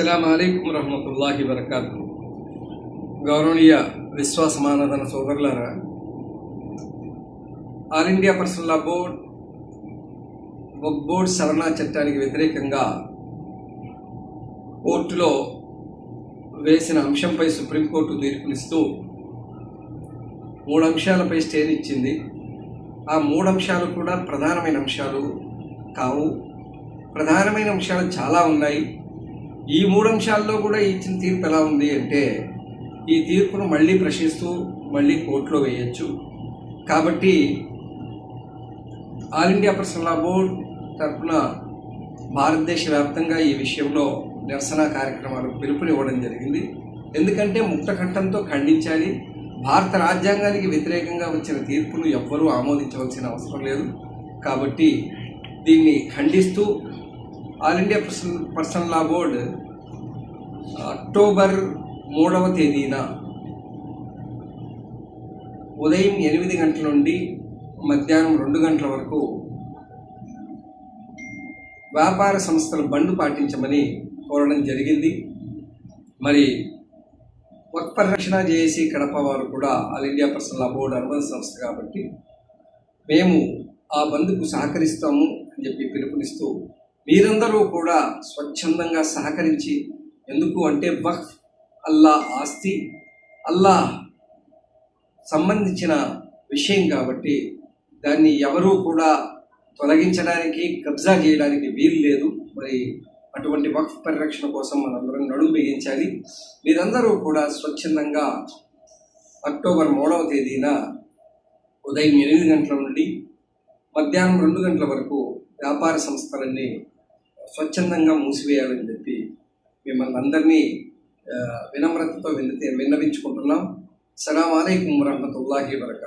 అస్సలం అయికం వరహమతుల్లాహి వరకాతు గౌరవనీయ విశ్వాసమానదన సోదరులారా All India Personal Law Board Waqf Board సవరణ చట్టానికి వ్యతిరేకంగా కోర్టులో వేసిన అంశంపై సుప్రీంకోర్టు తీర్పునిస్తూ మూడు అంశాలపై స్టేని ఇచ్చింది. ఆ మూడు అంశాలు కూడా ప్రధానమైన అంశాలు కావు. ప్రధానమైన అంశాలు చాలా ఉన్నాయి. ఈ మూడు అంశాల్లో కూడా ఇచ్చిన తీర్పు ఎలా ఉంది అంటే ఈ తీర్పును మళ్ళీ ప్రశ్నిస్తూ మళ్ళీ కోర్టులో వేయచ్చు. కాబట్టి All India Personal Law Board తరఫున భారతదేశ వ్యాప్తంగా ఈ విషయంలో నిరసన కార్యక్రమాలకు పిలుపునివ్వడం జరిగింది. ఎందుకంటే ముక్త కంఠంతో ఖండించాలి. భారత రాజ్యాంగానికి వ్యతిరేకంగా వచ్చిన తీర్పును ఎవ్వరూ ఆమోదించవలసిన అవసరం లేదు. కాబట్టి దీన్ని ఖండిస్తూ All India person Personal Law Board October మూడవ తేదీన ఉదయం ఎనిమిది గంటల నుండి మధ్యాహ్నం రెండు గంటల వరకు వ్యాపార సంస్థలు బండ్ పాటించమని కోరడం జరిగింది. మరి వక్ పరిరక్షణ చేసి కడప వారు కూడా All India Personal Law Board అనుబంధ సంస్థ కాబట్టి మేము ఆ బంద్కు సహకరిస్తాము అని చెప్పి పిలుపునిస్తూ మీరందరూ కూడా స్వచ్ఛందంగా సహకరించి ఎందుకు అంటే వక్ఫ్ అల్లా ఆస్తి అల్లా సంబంధించిన విషయం కాబట్టి దాన్ని ఎవరూ కూడా తొలగించడానికి కబ్జా చేయడానికి వీలు లేదు. మరి అటువంటి వక్ఫ్ పరిరక్షణ కోసం మనందరం నడుము బిగించాలి. మీరందరూ కూడా స్వచ్ఛందంగా అక్టోబర్ మూడవ తేదీన ఉదయం ఎనిమిది గంటల నుండి మధ్యాహ్నం రెండు గంటల వరకు వ్యాపార సంస్థలన్నీ స్వచ్ఛందంగా మూసివేయాలని చెప్పి మిమ్మల్ని అందరినీ వినమ్రతతో విన్న విన్నవించుకుంటున్నాం. సలాం అలైకుం వరహమతుల్లాహి వరకా